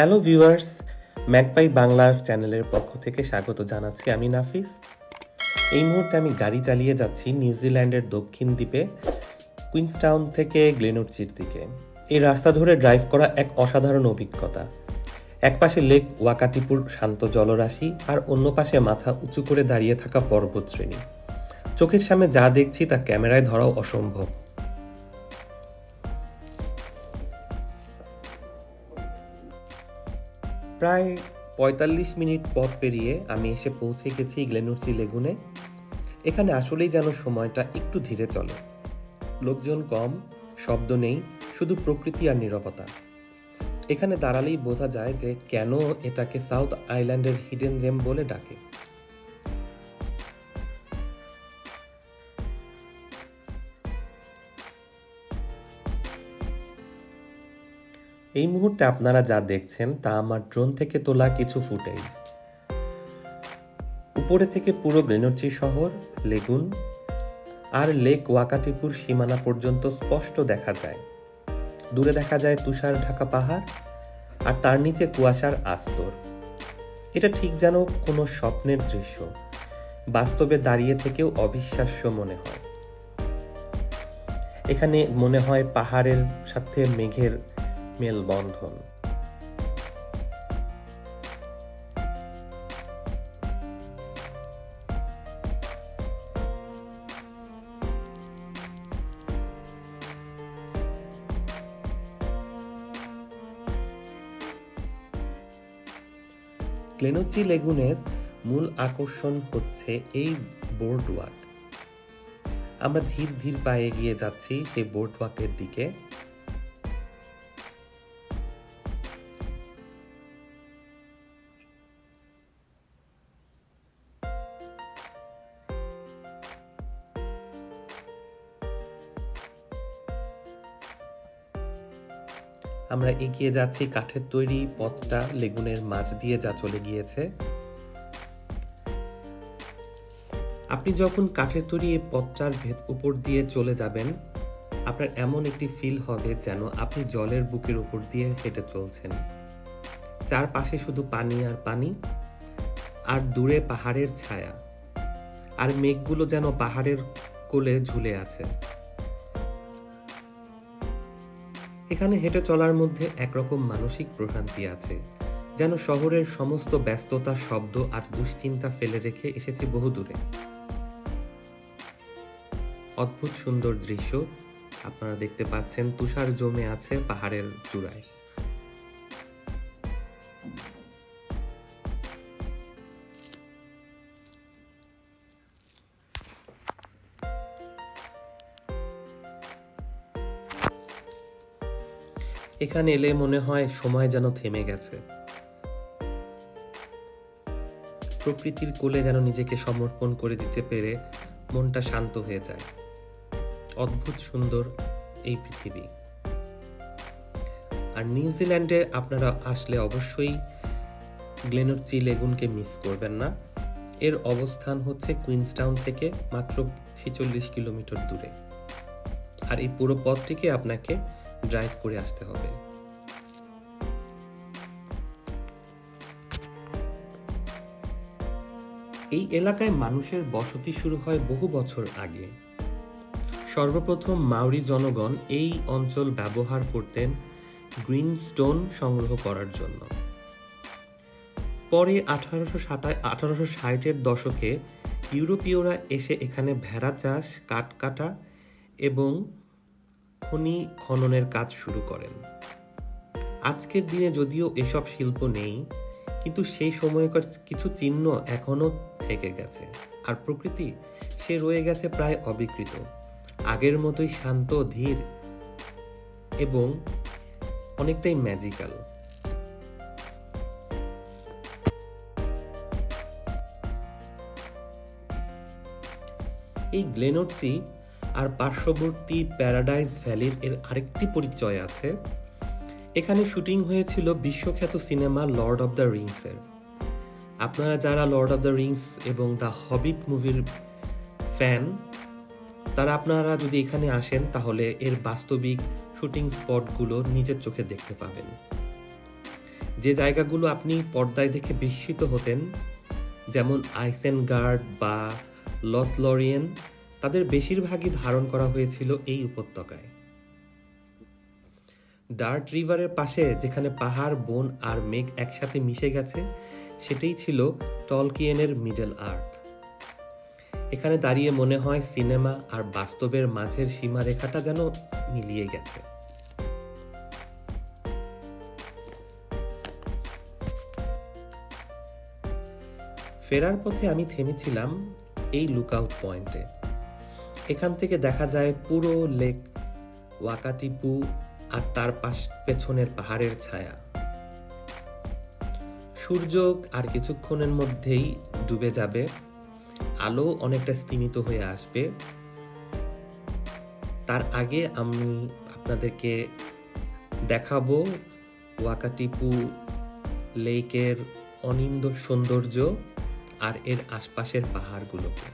Hello viewers magpie বাংলার চ্যানেলের পক্ষ থেকে স্বাগত জানাচ্ছি আমি নাফিস। এই মুহূর্তে আমি গাড়ি চালিয়ে যাচ্ছি নিউজিল্যান্ডের দক্ষিণ দ্বীপে কুইন্সটাউন থেকে গ্লেনুরচির দিকে। এই রাস্তা ধরে ড্রাইভ করা এক অসাধারণ অভিজ্ঞতা। এক পাশে লেক ওয়াকাটিপুর শান্ত জলরাশি আর অন্য পাশে মাথা উঁচু করে দাঁড়িয়ে থাকা পর্বতশ্রেণী। চোখের সামনে যা দেখছি তা ক্যামেরায় ধরাও অসম্ভব। প্রায় পঁয়তাল্লিশ মিনিট পথ পেরিয়ে আমি এসে পৌঁছে গেছি গ্লেনুচি লেগুনে। এখানে আসলেই যেন সময়টা একটু ধীরে চলে। লোকজন কম, শব্দ নেই, শুধু প্রকৃতি আর নিরাপত্তা এখানে দাঁড়ালেই বোঝা যায় যে কেন এটাকে সাউথ আইল্যান্ডের হিডেন জেম বলে ডাকে। এই মুহূর্তে আপনারা যা দেখছেন তা আমার ড্রোন থেকে তোলা কিছু ফুটেজ। উপরে থেকে পুরো গ্রেনচি শহর, লেগুন, আর লেক ওয়াকাটিপুর সীমানা পর্যন্ত স্পষ্ট দেখা যায়। দূরে দেখা যায় তুষার ঢাকা পাহাড়, আর তার নিচে কুয়াশার আস্তর। এটা ঠিক যেন কোনো স্বপ্নের দৃশ্য, বাস্তবে দাঁড়িয়ে থেকেও অবিশ্বাস্য মনে হয়। এখানে মনে হয় পাহাড়ের সাথে মেঘের মেলবন্ধন। ক্লেনোচি লেগুনের মূল আকর্ষণ হচ্ছে এই বোর্ড ওয়াক আমরা ধীর ধীর পায়ে এগিয়ে যাচ্ছি সেই বোর্ড ওয়াকের দিকে। আমরা এগিয়ে যাচ্ছি কাঠের তৈরি পথটা, লেগুনের মাঝ দিয়ে যা চলে গিয়েছে। আপনি যখন কাঠের তৈরি এই পথটার ভেদ উপর দিয়ে চলে যাবেন, আপনার এমন একটি ফিল হবে যেন আপনি জলের বুকের উপর দিয়ে হেঁটে চলছেন। চারপাশে শুধু পানি আর পানি, আর দূরে পাহাড়ের ছায়া, আর মেঘগুলো যেন পাহাড়ের কোলে ঝুলে আছে। এখানে হেঁটে চলার মধ্যে একরকম মানসিক প্রশান্তি আছে, যেন শহরের সমস্ত ব্যস্ততা, শব্দ আর দুশ্চিন্তা ফেলে রেখে এসেছি বহু দূরে অদ্ভুত সুন্দর দৃশ্য, আপনারা দেখতে পাচ্ছেন তুষার জমে আছে পাহাড়ের চূড়ায়। এখানে এলে মনে হয় সময় যেন থেমে গেছে। প্রকৃতির কোলে যেন নিজেকে সমর্পণ করে দিতে পেরে মনটা শান্ত হয়ে যায়। অদ্ভুত সুন্দর এই পৃথিবী। আর নিউজিল্যান্ডে আপনারা আসলে অবশ্যই গ্লেনরচি লেগুনকে মিস করবেন না। এর অবস্থান হচ্ছে কুইন্সটাউন থেকে মাত্র ছেচল্লিশ কিলোমিটার দূরে। আর এই পুরো পথটিকে আপনাকে ড্রাইভ করে আসতে হবে। এই এলাকায় মানুষের বসতি শুরু হয় বহু বছর আগে। সর্বপ্রথম মাউরি জনগণ এই অঞ্চল ব্যবহার করতেন গ্রিন স্টোন সংগ্রহ করার জন্য। পরে আঠারোশো আঠারোশো ষাটের দশকে ইউরোপীয়রা এসে এখানে ভেড়া চাষ, কাঠ কাটা এবং খনি খননের কাজ শুরু করেন। আজকের দিনে যদিও এসব শিল্প নেই, কিন্তু সেই সময়কার কিছু চিহ্ন এখনও থেকে গেছে। আর প্রকৃতি, সে রয়ে গেছে প্রায় অবিকৃত। আগের মতোই শান্ত, ধীর এবং অনেকটাই ম্যাজিক্যাল এই গ্লেনরচি আর পার্শ্ববর্তী প্যারাডাইজ ভ্যালির এর আরেকটি পরিচয় আছে। এখানে শুটিং হয়েছিল বিশ্বখ্যাত সিনেমা লর্ড অফ দ্য রিংসের। আপনারা যারা লর্ড অফ দ্য রিংস এবং দ্য হবিট মুভির ফ্যান, তারা আপনারা যদি এখানে আসেন, তাহলে এর বাস্তবিক শুটিং স্পটগুলো নিজের চোখে দেখতে পাবেন। যে জায়গাগুলো আপনি পর্দায় দেখে বিস্মিত হতেন, যেমন আইসেনগার্ড বা লসলরিয়েন তাদের বেশিরভাগই ধারণ করা হয়েছিল এই উপত্যকায়। ডার্ট রিভারের পাশে যেখানে পাহাড়, বন আর মেঘ একসাথে মিশে গেছে, সেটাই ছিল টলকিয়েনের মিডল আর্থ। এখানে দাঁড়িয়ে মনে হয় সিনেমা আর বাস্তবের মাঝের সীমারেখাটা যেন মিলিয়ে গেছে। ফেরার পথে আমি থেমেছিলাম এই লুকআউট পয়েন্টে এখান থেকে দেখা যায় পুরো লেক ওয়াকাটিপু আর তার পাশ পেছনের পাহাড়ের ছায়া। সূর্য আর কিছুক্ষণের মধ্যেই ডুবে যাবে। আলো অনেকটা স্তিমিত হয়ে আসবে। তার আগে আমি আপনাদেরকে দেখাবো ওয়াকাটিপু লেকের অনিন্দ সৌন্দর্য আর এর আশপাশের পাহাড়গুলোকে।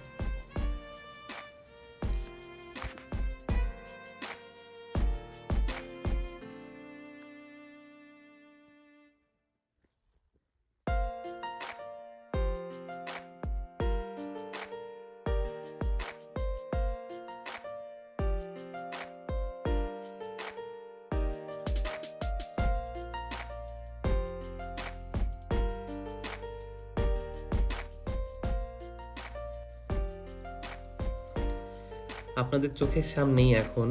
আপনাদের চোখের সামনেই এখন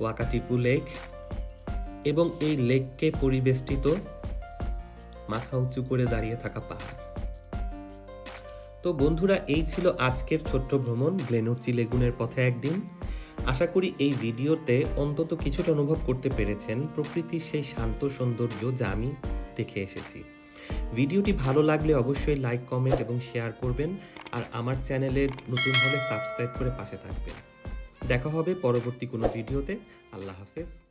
ওয়াকাটিপু লেক এবং এই লেককে পরিবেষ্টিত মাথা উঁচু করে দাঁড়িয়ে থাকা পাহাড়। তো বন্ধুরা, এই ছিল আজকের ছোট্ট ভ্রমণ গ্লেনুরচি লেগুনের পথে একদিন। আশা করি এই ভিডিওতে অন্তত কিছুটা অনুভব করতে পেরেছেন প্রকৃতির সেই শান্ত সৌন্দর্য যা আমি দেখে এসেছি। ভিডিওটি ভালো লাগলে অবশ্যই লাইক কমেন্ট এবং শেয়ার করবেন। আর আমার চ্যানেলে নতুন হলে সাবস্ক্রাইব করে পাশে থাকবেন। দেখা হবে পরবর্তী কোনো ভিডিওতে। আল্লাহ হাফেজ।